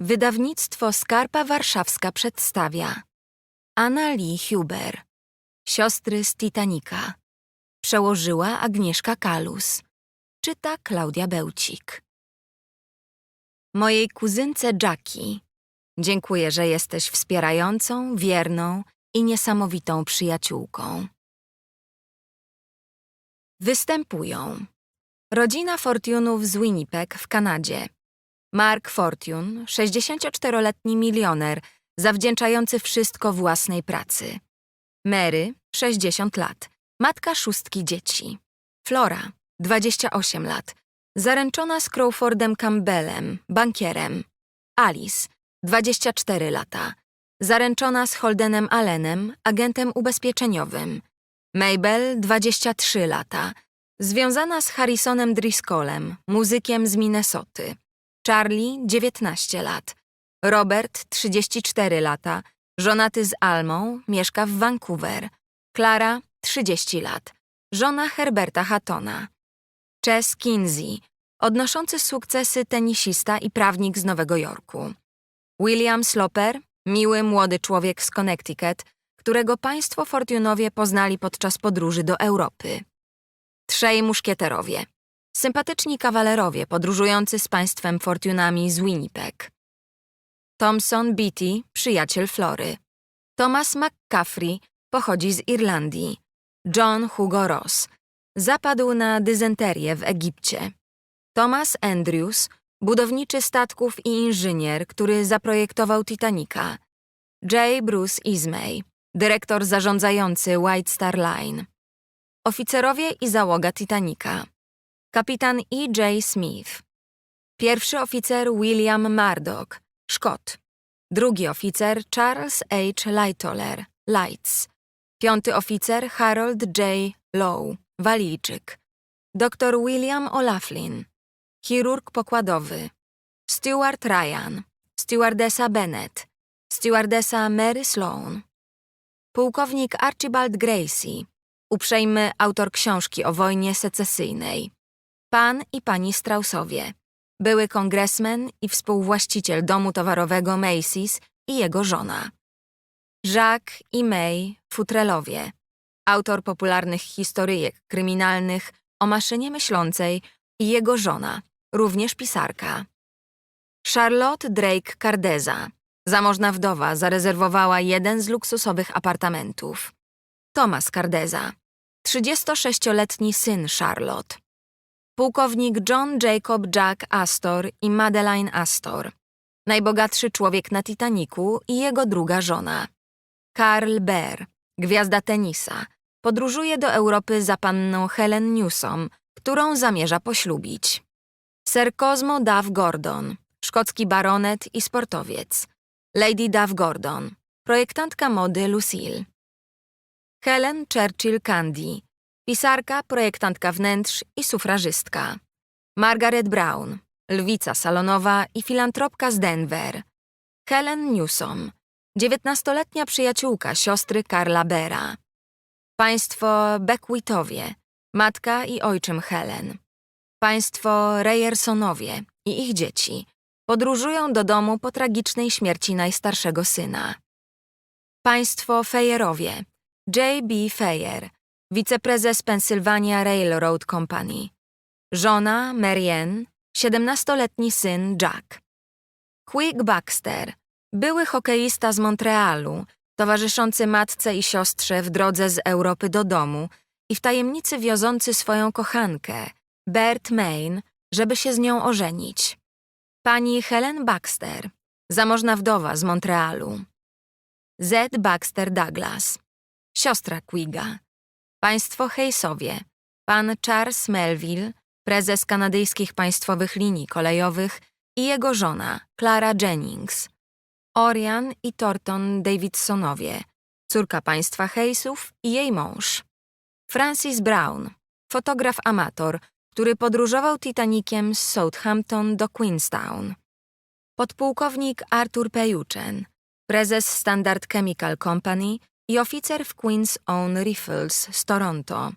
Wydawnictwo Skarpa Warszawska przedstawia. Anna Lee Huber. Siostry z Titanika Przełożyła Agnieszka Kalus. Czyta Klaudia Bełcik. Mojej kuzynce Jackie. Dziękuję, że jesteś wspierającą, wierną i niesamowitą przyjaciółką. Występują. Rodzina Fortunów z Winnipeg w Kanadzie. Mark Fortune, 64-letni milioner, zawdzięczający wszystko własnej pracy. Mary, 60 lat, matka szóstki dzieci. Flora, 28 lat, zaręczona z Crawfordem Campbellem, bankierem. Alice, 24 lata, zaręczona z Holdenem Allenem, agentem ubezpieczeniowym. Mabel, 23 lata, związana z Harrisonem Driscollem, muzykiem z Minnesoty. Charlie, 19 lat. Robert, 34 lata, żonaty z Almą, mieszka w Vancouver. Clara, 30 lat, żona Herberta Hattona. Chess Kinsey, odnoszący sukcesy tenisista i prawnik z Nowego Jorku. William Sloper, miły młody człowiek z Connecticut, którego państwo Fortunowie poznali podczas podróży do Europy. Trzej muszkieterowie. Sympatyczni kawalerowie podróżujący z państwem Fortunami z Winnipeg. Thomson Beatty, przyjaciel Flory. Thomas McCaffrey pochodzi z Irlandii. John Hugo Ross zapadł na dysenterię w Egipcie. Thomas Andrews, budowniczy statków i inżynier, który zaprojektował Titanica. J. Bruce Ismay, dyrektor zarządzający White Star Line. Oficerowie i załoga Titanica. Kapitan E. J. Smith. Pierwszy oficer William Murdoch, Szkot. Drugi oficer Charles H. Lightoller, Lights. Piąty oficer Harold J. Lowe, Walijczyk. Dr William O'Laughlin, chirurg pokładowy. Stewart Ryan, stewardesa Bennett, stewardesa Mary Sloan. Pułkownik Archibald Gracie, uprzejmy autor książki o wojnie secesyjnej. Pan i pani Straussowie, były kongresmen i współwłaściciel domu towarowego Macy's i jego żona. Jacques i May Futrelowie, autor popularnych historyjek kryminalnych o maszynie myślącej i jego żona, również pisarka. Charlotte Drake Cardeza, zamożna wdowa, zarezerwowała jeden z luksusowych apartamentów. Thomas Cardeza, 36-letni syn Charlotte. Pułkownik John Jacob Jack Astor i Madeline Astor, najbogatszy człowiek na Titaniku i jego druga żona. Karl Bear, gwiazda tenisa, podróżuje do Europy za panną Helen Newsom, którą zamierza poślubić. Sir Cosmo Duff Gordon, szkocki baronet i sportowiec. Lady Duff Gordon, projektantka mody Lucille. Helen Churchill Candy, pisarka, projektantka wnętrz i sufrażystka. Margaret Brown, lwica salonowa i filantropka z Denver. Helen Newsom, dziewiętnastoletnia przyjaciółka siostry Karla Bera. Państwo Beckwithowie, matka i ojczym Helen. Państwo Reyersonowie i ich dzieci podróżują do domu po tragicznej śmierci najstarszego syna. Państwo Fejerowie, J.B. Fejer, wiceprezes Pennsylvania Railroad Company. Żona Marianne, 17-letni syn Jack. Quick Baxter, były hokeista z Montrealu, towarzyszący matce i siostrze w drodze z Europy do domu i w tajemnicy wiozący swoją kochankę, Bert Main, żeby się z nią ożenić. Pani Helen Baxter, zamożna wdowa z Montrealu. Z. Baxter Douglas, siostra Quigga. Państwo Hejsowie, pan Charles Melville, prezes kanadyjskich państwowych linii kolejowych i jego żona, Clara Jennings. Orian i Thornton Davidsonowie, córka państwa Hejsów i jej mąż. Francis Brown, fotograf amator, który podróżował Titanikiem z Southampton do Queenstown. Podpułkownik Arthur Pejuchen, prezes Standard Chemical Company i oficer w Queen's Own Rifles z Toronto.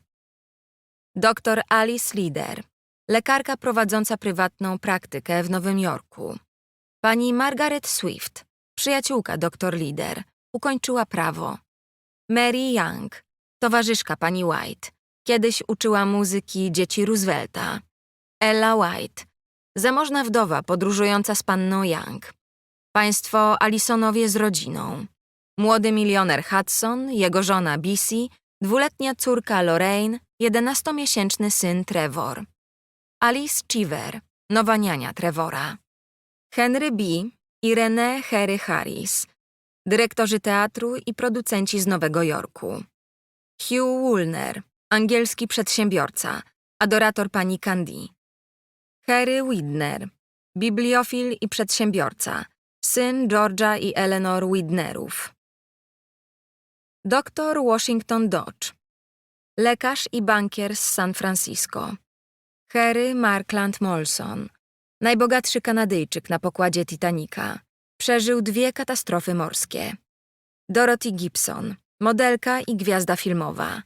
Dr Alice Lider, lekarka prowadząca prywatną praktykę w Nowym Jorku. Pani Margaret Swift, przyjaciółka dr Lider, ukończyła prawo. Mary Young, towarzyszka pani White, kiedyś uczyła muzyki dzieci Roosevelta. Ella White, zamożna wdowa podróżująca z panną Young. Państwo Allisonowie z rodziną. Młody milioner Hudson, jego żona Bissy, dwuletnia córka Lorraine, jedenastomiesięczny syn Trevor. Alice Cheever, nowa niania Trevora. Henry B. i René Harry Harris, dyrektorzy teatru i producenci z Nowego Jorku. Hugh Woolner, angielski przedsiębiorca, adorator pani Candy. Harry Widner, bibliofil i przedsiębiorca, syn George'a i Eleanor Widnerów. Dr Washington Dodge, lekarz i bankier z San Francisco. Harry Markland Molson, najbogatszy Kanadyjczyk na pokładzie Titanica. Przeżył dwie katastrofy morskie. Dorothy Gibson, modelka i gwiazda filmowa.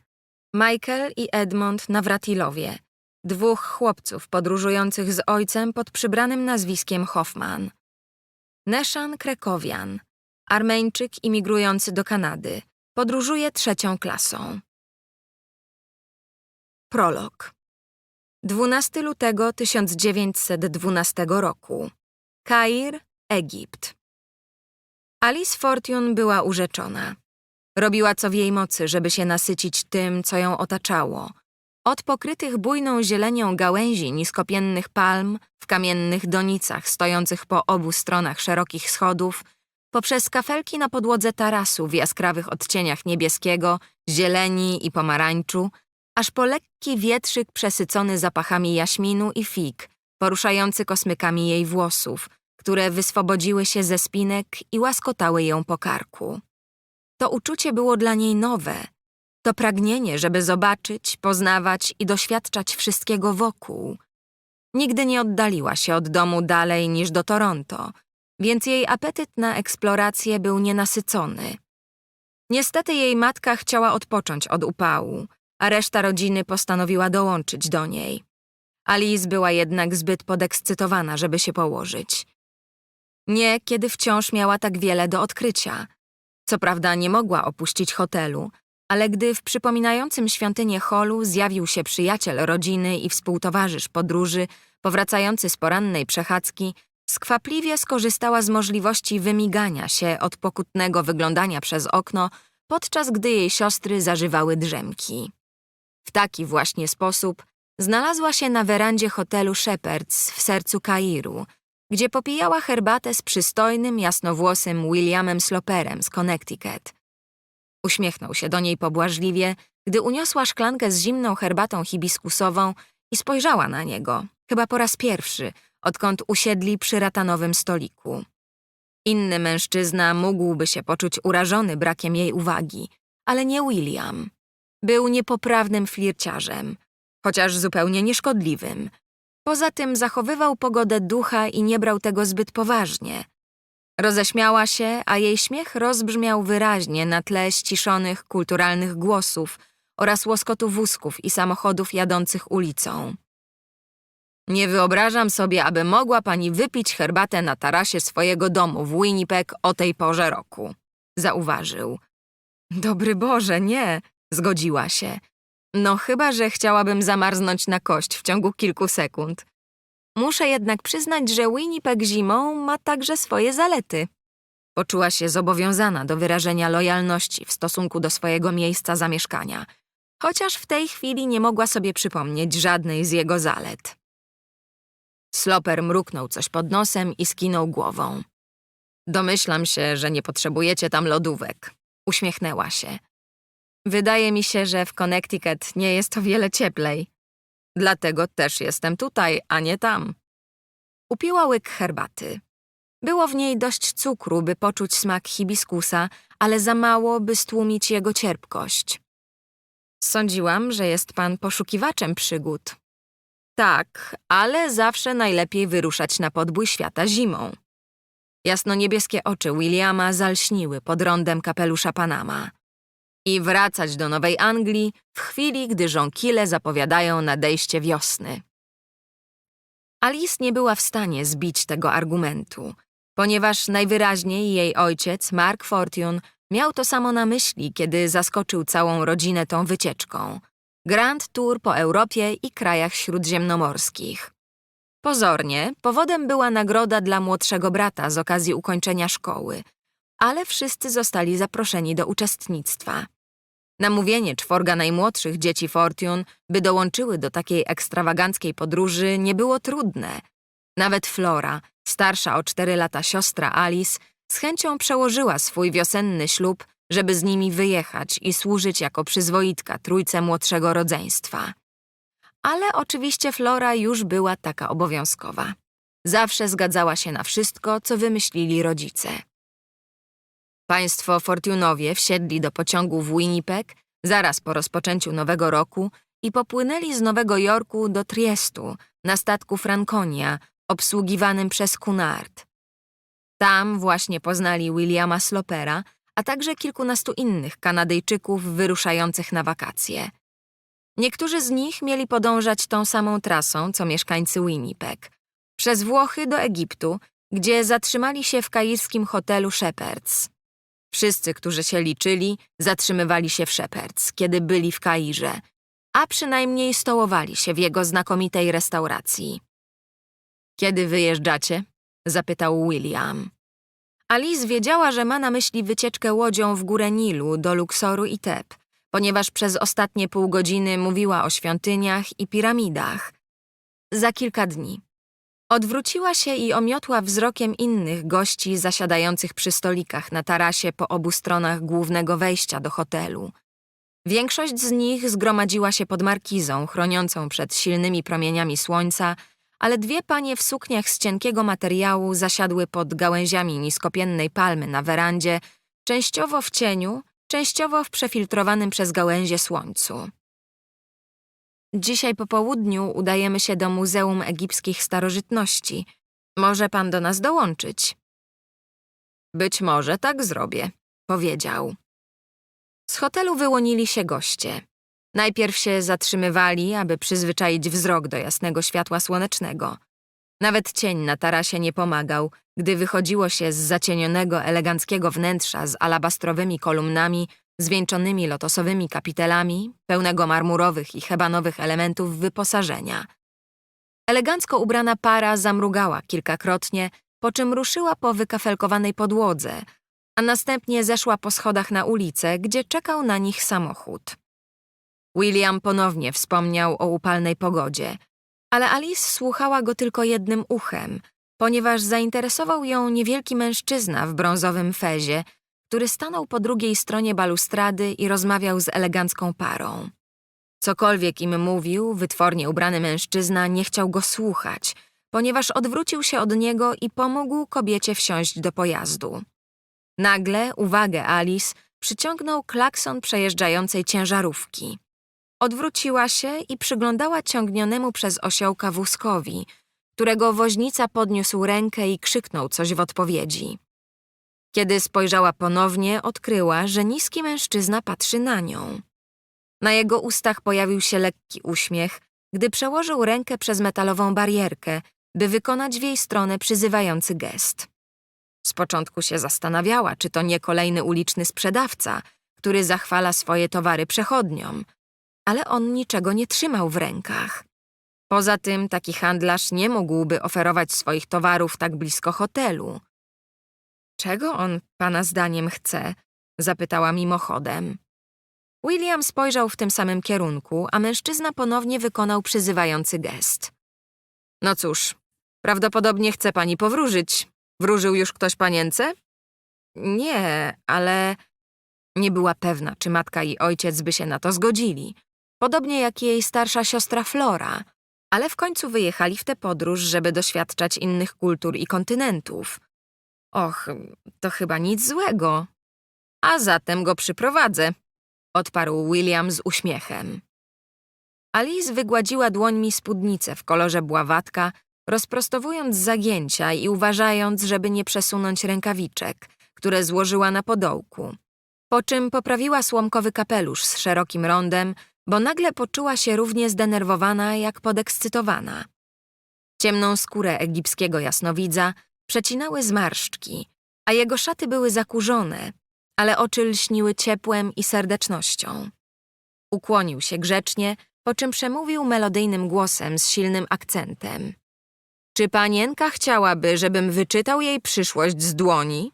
Michael i Edmond Nawratilowie, dwóch chłopców podróżujących z ojcem pod przybranym nazwiskiem Hoffman. Neszan Krekowian, Armeńczyk imigrujący do Kanady, podróżuje trzecią klasą. Prolog. 12 lutego 1912 roku. Kair, Egipt. Alice Fortune była urzeczona. Robiła co w jej mocy, żeby się nasycić tym, co ją otaczało. Od pokrytych bujną zielenią gałęzi niskopiennych palm w kamiennych donicach stojących po obu stronach szerokich schodów, poprzez kafelki na podłodze tarasu w jaskrawych odcieniach niebieskiego, zieleni i pomarańczu, aż po lekki wietrzyk przesycony zapachami jaśminu i fig, poruszający kosmykami jej włosów, które wyswobodziły się ze spinek i łaskotały ją po karku. To uczucie było dla niej nowe. To pragnienie, żeby zobaczyć, poznawać i doświadczać wszystkiego wokół. Nigdy nie oddaliła się od domu dalej niż do Toronto, więc jej apetyt na eksplorację był nienasycony. Niestety jej matka chciała odpocząć od upału, a reszta rodziny postanowiła dołączyć do niej. Alice była jednak zbyt podekscytowana, żeby się położyć. Nie, kiedy wciąż miała tak wiele do odkrycia. Co prawda nie mogła opuścić hotelu, ale gdy w przypominającym świątynię holu zjawił się przyjaciel rodziny i współtowarzysz podróży, powracający z porannej przechadzki, skwapliwie skorzystała z możliwości wymigania się od pokutnego wyglądania przez okno, podczas gdy jej siostry zażywały drzemki. W taki właśnie sposób znalazła się na werandzie hotelu Shepherds w sercu Kairu, gdzie popijała herbatę z przystojnym, jasnowłosym Williamem Sloperem z Connecticut. Uśmiechnął się do niej pobłażliwie, gdy uniosła szklankę z zimną herbatą hibiskusową i spojrzała na niego, chyba po raz pierwszy, odkąd usiedli przy ratanowym stoliku. Inny mężczyzna mógłby się poczuć urażony brakiem jej uwagi, ale nie William. Był niepoprawnym flirciarzem, chociaż zupełnie nieszkodliwym. Poza tym zachowywał pogodę ducha i nie brał tego zbyt poważnie. Roześmiała się, a jej śmiech rozbrzmiał wyraźnie na tle ściszonych, kulturalnych głosów oraz łoskotu wózków i samochodów jadących ulicą. Nie wyobrażam sobie, aby mogła pani wypić herbatę na tarasie swojego domu w Winnipeg o tej porze roku, zauważył. Dobry Boże, nie, zgodziła się. No chyba, że chciałabym zamarznąć na kość w ciągu kilku sekund. Muszę jednak przyznać, że Winnipeg zimą ma także swoje zalety. Poczuła się zobowiązana do wyrażenia lojalności w stosunku do swojego miejsca zamieszkania, chociaż w tej chwili nie mogła sobie przypomnieć żadnej z jego zalet. Sloper mruknął coś pod nosem i skinął głową. Domyślam się, że nie potrzebujecie tam lodówek. Uśmiechnęła się. Wydaje mi się, że w Connecticut nie jest o wiele cieplej. Dlatego też jestem tutaj, a nie tam. Upiła łyk herbaty. Było w niej dość cukru, by poczuć smak hibiskusa, ale za mało, by stłumić jego cierpkość. Sądziłam, że jest pan poszukiwaczem przygód. Tak, ale zawsze najlepiej wyruszać na podbój świata zimą. Jasnoniebieskie oczy Williama zalśniły pod rondem kapelusza Panama. I wracać do Nowej Anglii w chwili, gdy żonkile zapowiadają nadejście wiosny. Alice nie była w stanie zbić tego argumentu. ponieważ najwyraźniej jej ojciec, Mark Fortune, miał to samo na myśli, kiedy zaskoczył całą rodzinę tą wycieczką. Grand Tour po Europie i krajach śródziemnomorskich. Pozornie, powodem była nagroda dla młodszego brata z okazji ukończenia szkoły, ale wszyscy zostali zaproszeni do uczestnictwa. Namówienie czworga najmłodszych dzieci Fortune, by dołączyły do takiej ekstrawaganckiej podróży, nie było trudne. Nawet Flora, starsza o cztery lata siostra Alice, z chęcią przełożyła swój wiosenny ślub, żeby z nimi wyjechać i służyć jako przyzwoitka trójce młodszego rodzeństwa. Ale oczywiście Flora już była taka obowiązkowa. Zawsze zgadzała się na wszystko, co wymyślili rodzice. Państwo Fortunowie wsiedli do pociągu w Winnipeg zaraz po rozpoczęciu nowego roku i popłynęli z Nowego Jorku do Triestu na statku Franconia obsługiwanym przez Cunard. Tam właśnie poznali Williama Slopera, a także kilkunastu innych Kanadyjczyków wyruszających na wakacje. Niektórzy z nich mieli podążać tą samą trasą, co mieszkańcy Winnipeg, przez Włochy do Egiptu, gdzie zatrzymali się w kairskim hotelu Shepherds. Wszyscy, którzy się liczyli, zatrzymywali się w Shepherds, kiedy byli w Kairze, a przynajmniej stołowali się w jego znakomitej restauracji. Kiedy wyjeżdżacie? zapytał William. Alice wiedziała, że ma na myśli wycieczkę łodzią w górę Nilu do Luksoru i Teb, ponieważ przez ostatnie pół godziny mówiła o świątyniach i piramidach. Za kilka dni. Odwróciła się i omiotła wzrokiem innych gości zasiadających przy stolikach na tarasie po obu stronach głównego wejścia do hotelu. Większość z nich zgromadziła się pod markizą chroniącą przed silnymi promieniami słońca, ale dwie panie w sukniach z cienkiego materiału zasiadły pod gałęziami niskopiennej palmy na werandzie, częściowo w cieniu, częściowo w przefiltrowanym przez gałęzie słońcu. Dzisiaj po południu udajemy się do Muzeum Egipskich Starożytności. Może pan do nas dołączyć? Być może tak zrobię, powiedział. Z hotelu wyłonili się goście. Najpierw się zatrzymywali, aby przyzwyczaić wzrok do jasnego światła słonecznego. Nawet cień na tarasie nie pomagał, gdy wychodziło się z zacienionego, eleganckiego wnętrza z alabastrowymi kolumnami, zwieńczonymi lotosowymi kapitelami, pełnego marmurowych i hebanowych elementów wyposażenia. Elegancko ubrana para zamrugała kilkakrotnie, po czym ruszyła po wykafelkowanej podłodze, a następnie zeszła po schodach na ulicę, gdzie czekał na nich samochód. William ponownie wspomniał o upalnej pogodzie, ale Alice słuchała go tylko jednym uchem, ponieważ zainteresował ją niewielki mężczyzna w brązowym fezie, który stanął po drugiej stronie balustrady i rozmawiał z elegancką parą. Cokolwiek im mówił, wytwornie ubrany mężczyzna nie chciał go słuchać, ponieważ odwrócił się od niego i pomógł kobiecie wsiąść do pojazdu. Nagle uwagę Alice przyciągnął klakson przejeżdżającej ciężarówki. Odwróciła się i przyglądała ciągnionemu przez osiołka wózkowi, którego woźnica podniósł rękę i krzyknął coś w odpowiedzi. Kiedy spojrzała ponownie, odkryła, że niski mężczyzna patrzy na nią. Na jego ustach pojawił się lekki uśmiech, gdy przełożył rękę przez metalową barierkę, by wykonać w jej stronę przyzywający gest. Z początku się zastanawiała, czy to nie kolejny uliczny sprzedawca, który zachwala swoje towary przechodniom, ale on niczego nie trzymał w rękach. Poza tym taki handlarz nie mógłby oferować swoich towarów tak blisko hotelu. Czego on, pana zdaniem, chce? zapytała mimochodem. William spojrzał w tym samym kierunku, a mężczyzna ponownie wykonał przyzywający gest. No cóż, prawdopodobnie chce pani powróżyć. Wróżył już ktoś panience? Nie, ale nie była pewna, czy matka i ojciec by się na to zgodzili. Podobnie jak jej starsza siostra Flora, ale w końcu wyjechali w tę podróż, żeby doświadczać innych kultur i kontynentów. Och, to chyba nic złego. A zatem go przyprowadzę, odparł William z uśmiechem. Alice wygładziła dłońmi spódnicę w kolorze bławatka, rozprostowując zagięcia i uważając, żeby nie przesunąć rękawiczek, które złożyła na podołku. Po czym poprawiła słomkowy kapelusz z szerokim rondem, bo nagle poczuła się równie zdenerwowana jak podekscytowana. Ciemną skórę egipskiego jasnowidza przecinały zmarszczki, a jego szaty były zakurzone, ale oczy lśniły ciepłem i serdecznością. Ukłonił się grzecznie, po czym przemówił melodyjnym głosem z silnym akcentem. Czy panienka chciałaby, żebym wyczytał jej przyszłość z dłoni?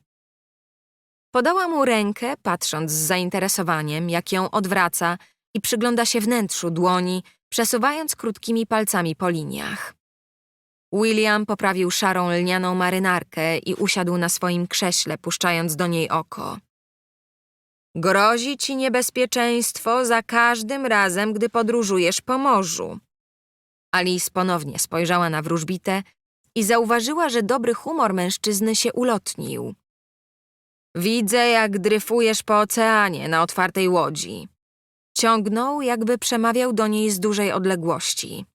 Podała mu rękę, patrząc z zainteresowaniem, jak ją odwraca i przygląda się wnętrzu dłoni, przesuwając krótkimi palcami po liniach. William poprawił szarą lnianą marynarkę i usiadł na swoim krześle, puszczając do niej oko. Grozi ci niebezpieczeństwo za każdym razem, gdy podróżujesz po morzu. Alice ponownie spojrzała na wróżbitę i zauważyła, że dobry humor mężczyzny się ulotnił. Widzę, jak dryfujesz po oceanie na otwartej łodzi. Ciągnął, jakby przemawiał do niej z dużej odległości.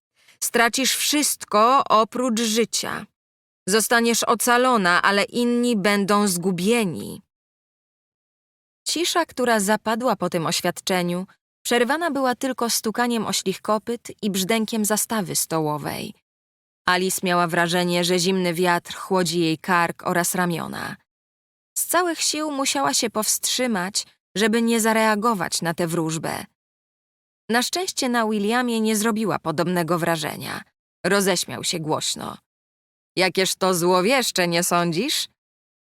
Stracisz wszystko oprócz życia. Zostaniesz ocalona, ale inni będą zgubieni. Cisza, która zapadła po tym oświadczeniu, przerwana była tylko stukaniem oślich kopyt i brzdękiem zastawy stołowej. Alice miała wrażenie, że zimny wiatr chłodzi jej kark oraz ramiona. Z całych sił musiała się powstrzymać, żeby nie zareagować na tę wróżbę. Na szczęście na Williamie nie zrobiła podobnego wrażenia. Roześmiał się głośno. Jakież to złowieszcze, nie sądzisz?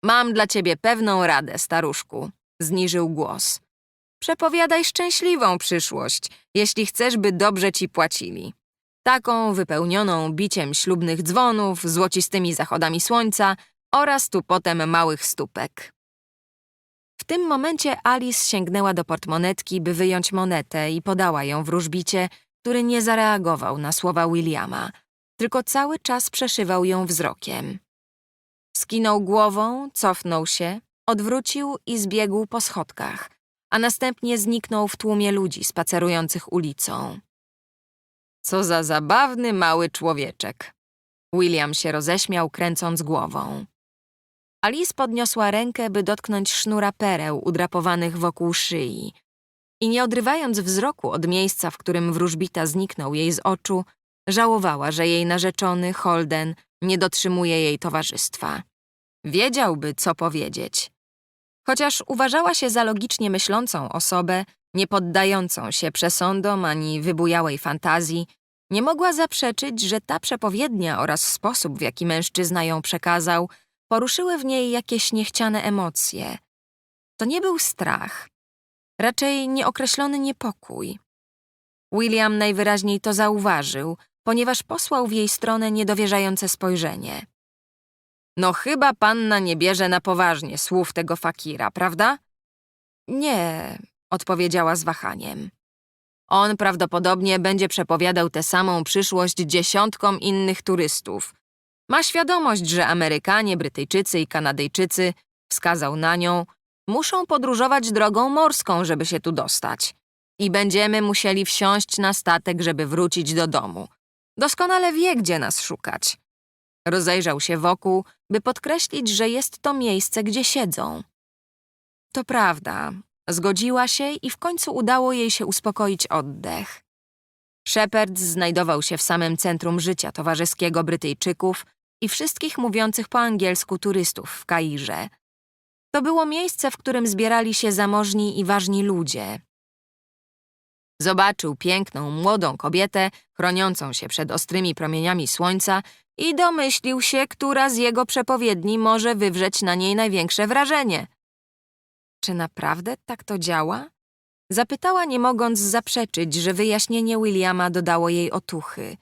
Mam dla ciebie pewną radę, staruszku, zniżył głos. Przepowiadaj szczęśliwą przyszłość, jeśli chcesz, by dobrze ci płacili. Taką wypełnioną biciem ślubnych dzwonów, złocistymi zachodami słońca oraz tu potem małych stópek. Tym momencie Alice sięgnęła do portmonetki, by wyjąć monetę i podała ją wróżbicie, który nie zareagował na słowa Williama, tylko cały czas przeszywał ją wzrokiem. Skinął głową, cofnął się, odwrócił i zbiegł po schodkach, a następnie zniknął w tłumie ludzi spacerujących ulicą. Co za zabawny mały człowieczek. William się roześmiał, kręcąc głową. Alice podniosła rękę, by dotknąć sznura pereł udrapowanych wokół szyi i nie odrywając wzroku od miejsca, w którym wróżbita zniknął jej z oczu, żałowała, że jej narzeczony, Holden, nie dotrzymuje jej towarzystwa. Wiedziałby, co powiedzieć. Chociaż uważała się za logicznie myślącą osobę, nie poddającą się przesądom ani wybujałej fantazji, nie mogła zaprzeczyć, że ta przepowiednia oraz sposób, w jaki mężczyzna ją przekazał, poruszyły w niej jakieś niechciane emocje. To nie był strach, raczej nieokreślony niepokój. William najwyraźniej to zauważył, ponieważ posłał w jej stronę niedowierzające spojrzenie. No chyba panna nie bierze na poważnie słów tego fakira, prawda? Nie, odpowiedziała z wahaniem. On prawdopodobnie będzie przepowiadał tę samą przyszłość dziesiątkom innych turystów. Ma świadomość, że Amerykanie, Brytyjczycy i Kanadyjczycy, wskazał na nią, muszą podróżować drogą morską, żeby się tu dostać. I będziemy musieli wsiąść na statek, żeby wrócić do domu. Doskonale wie, gdzie nas szukać. Rozejrzał się wokół, by podkreślić, że jest to miejsce, gdzie siedzą. To prawda, zgodziła się i w końcu udało jej się uspokoić oddech. Shepard znajdował się w samym centrum życia towarzyskiego Brytyjczyków i wszystkich mówiących po angielsku turystów w Kairze. To było miejsce, w którym zbierali się zamożni i ważni ludzie. Zobaczył piękną, młodą kobietę, chroniącą się przed ostrymi promieniami słońca i domyślił się, która z jego przepowiedni może wywrzeć na niej największe wrażenie. Czy naprawdę tak to działa? Zapytała, nie mogąc zaprzeczyć, że wyjaśnienie Williama dodało jej otuchy.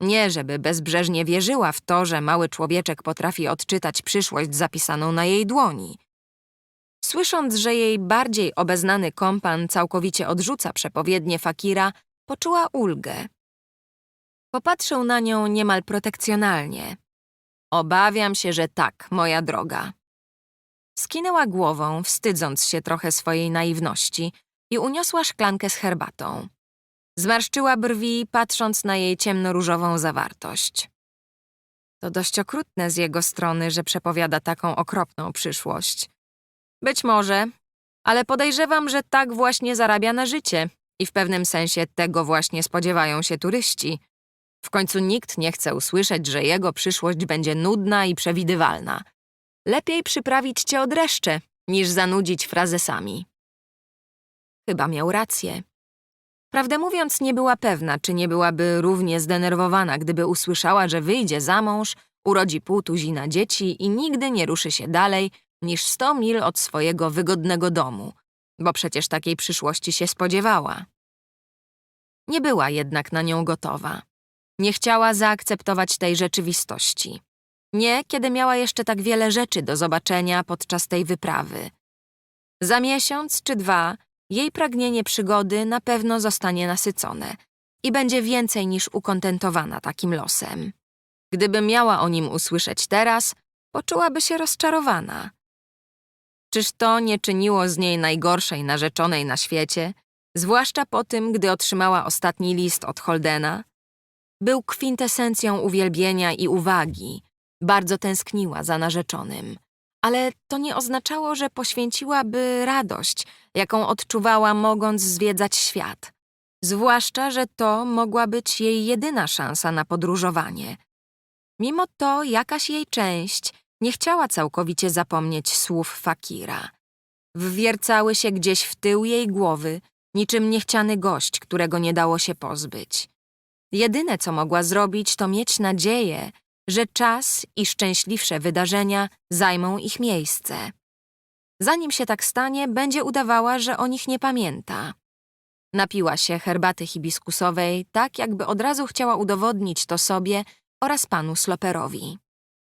Nie, żeby bezbrzeżnie wierzyła w to, że mały człowieczek potrafi odczytać przyszłość zapisaną na jej dłoni. Słysząc, że jej bardziej obeznany kompan całkowicie odrzuca przepowiednie Fakira, poczuła ulgę. Popatrzył na nią niemal protekcjonalnie. Obawiam się, że tak, moja droga. Skinęła głową, wstydząc się trochę swojej naiwności i uniosła szklankę z herbatą. Zmarszczyła brwi, patrząc na jej ciemnoróżową zawartość. To dość okrutne z jego strony, że przepowiada taką okropną przyszłość. Być może, ale podejrzewam, że tak właśnie zarabia na życie i w pewnym sensie tego właśnie spodziewają się turyści. W końcu nikt nie chce usłyszeć, że jego przyszłość będzie nudna i przewidywalna. Lepiej przyprawić cię od dreszcze, niż zanudzić frazesami. Chyba miał rację. Prawdę mówiąc, nie była pewna, czy nie byłaby równie zdenerwowana, gdyby usłyszała, że wyjdzie za mąż, urodzi pół tuzina dzieci i nigdy nie ruszy się dalej niż sto mil od swojego wygodnego domu, bo przecież takiej przyszłości się spodziewała. Nie była jednak na nią gotowa. Nie chciała zaakceptować tej rzeczywistości. Nie, kiedy miała jeszcze tak wiele rzeczy do zobaczenia podczas tej wyprawy. Za miesiąc czy dwa jej pragnienie przygody na pewno zostanie nasycone i będzie więcej niż ukontentowana takim losem. Gdyby miała o nim usłyszeć teraz, poczułaby się rozczarowana. Czyż to nie czyniło z niej najgorszej narzeczonej na świecie, zwłaszcza po tym, gdy otrzymała ostatni list od Holdena? Był kwintesencją uwielbienia i uwagi, bardzo tęskniła za narzeczonym. Ale to nie oznaczało, że poświęciłaby radość, jaką odczuwała mogąc zwiedzać świat. Zwłaszcza, że to mogła być jej jedyna szansa na podróżowanie. Mimo to jakaś jej część nie chciała całkowicie zapomnieć słów fakira. Wwiercały się gdzieś w tył jej głowy, niczym niechciany gość, którego nie dało się pozbyć. Jedyne, co mogła zrobić, to mieć nadzieję, że czas i szczęśliwsze wydarzenia zajmą ich miejsce. Zanim się tak stanie, będzie udawała, że o nich nie pamięta. Napiła się herbaty hibiskusowej, tak jakby od razu chciała udowodnić to sobie oraz panu Sloperowi.